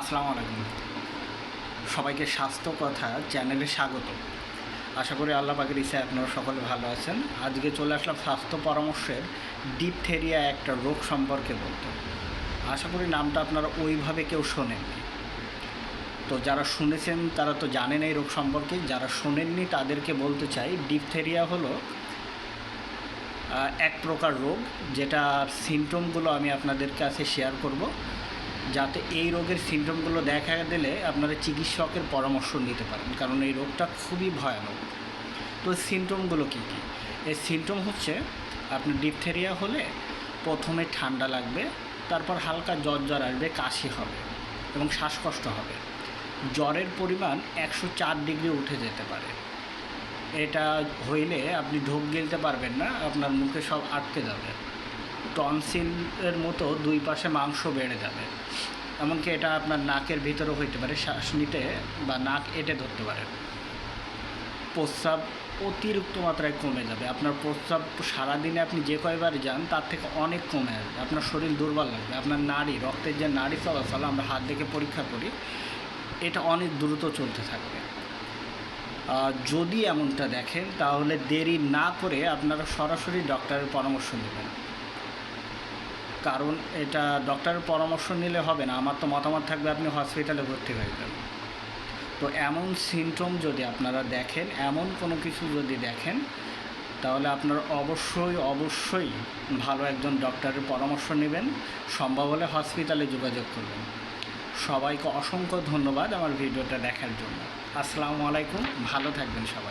আসসালামু আলাইকুম। সবাইকে স্বাস্থ্য কথা চ্যানেলে স্বাগত। আশা করি আল্লাহ পাকের ইচ্ছায় আপনারা সকলে ভালো আছেন। আজকে চলে আসলাম স্বাস্থ্য পরামর্শের ডিপথেরিয়া একটা রোগ সম্পর্কে বলতে। আশা করি নামটা আপনারা ওইভাবে কেউ শোনেননি। তো যারা শুনেছেন তারা তো জানেন এই রোগ সম্পর্কে। যারা শোনেননি তাদেরকে বলতে চাই ডিপথেরিয়া হলো এক প্রকার রোগ যেটার সিমটমগুলো আমি আপনাদের কাছে শেয়ার করব। যাতে এই রোগের সিমটমগুলো দেখা দিলে আপনারা চিকিৎসকের পরামর্শ নিতে পারেন, কারণ এই রোগটা খুবই ভয়ানক। তো সিমটমগুলো কী কী? এই সিমটম হচ্ছে আপনার ডিপথেরিয়া হলে প্রথমে ঠান্ডা লাগবে, তারপর হালকা জ্বর জ্বর আসবে, কাশি হবে এবং শ্বাসকষ্ট হবে। জ্বরের পরিমাণ একশো চার ডিগ্রি উঠে যেতে পারে। এটা হইলে আপনি ঢোক গেলতে পারবেন না, আপনার মুখে সব আটকে যাবে। টনসিলের মতো দুই পাশে মাংস বেড়ে যাবে। এমনকি এটা আপনার নাকের ভিতরেও হইতে পারে, শ্বাস নিতে বা নাক এটে ধরতে পারে। প্রস্রাব অতিরিক্ত মাত্রায় কমে যাবে। আপনার প্রস্রাব সারাদিনে আপনি যে কয়বার যান, তার থেকে অনেক কমে আসবে। আপনার শরীর দুর্বল লাগবে। আপনার নাড়ি, রক্তের যে নাড়ি চলাচল, আমরা হাত দেখে পরীক্ষা করি, এটা অনেক দ্রুত চলতে থাকবে। যদি এমনটা দেখেন, তাহলে দেরি না করে আপনারা সরাসরি ডক্টরের পরামর্শ নেবেন। কারণ এটা ডক্টরের পরামর্শ নিলে হবে না। আমার তো মতামত থাকবে আপনি হসপিটালে ভর্তি হয়ে যাবেন। তো এমন সিমটম যদি আপনারা দেখেন, এমন কোনো কিছু যদি দেখেন, তাহলে আপনারা অবশ্যই অবশ্যই ভালো একজন ডক্টরের পরামর্শ নেবেন। সম্ভব হলে হসপিটালে যোগাযোগ করবেন। সবাইকে অসংখ্য ধন্যবাদ আমার ভিডিওটা দেখার জন্য। আসসালামু আলাইকুম, ভালো থাকবেন সবাই।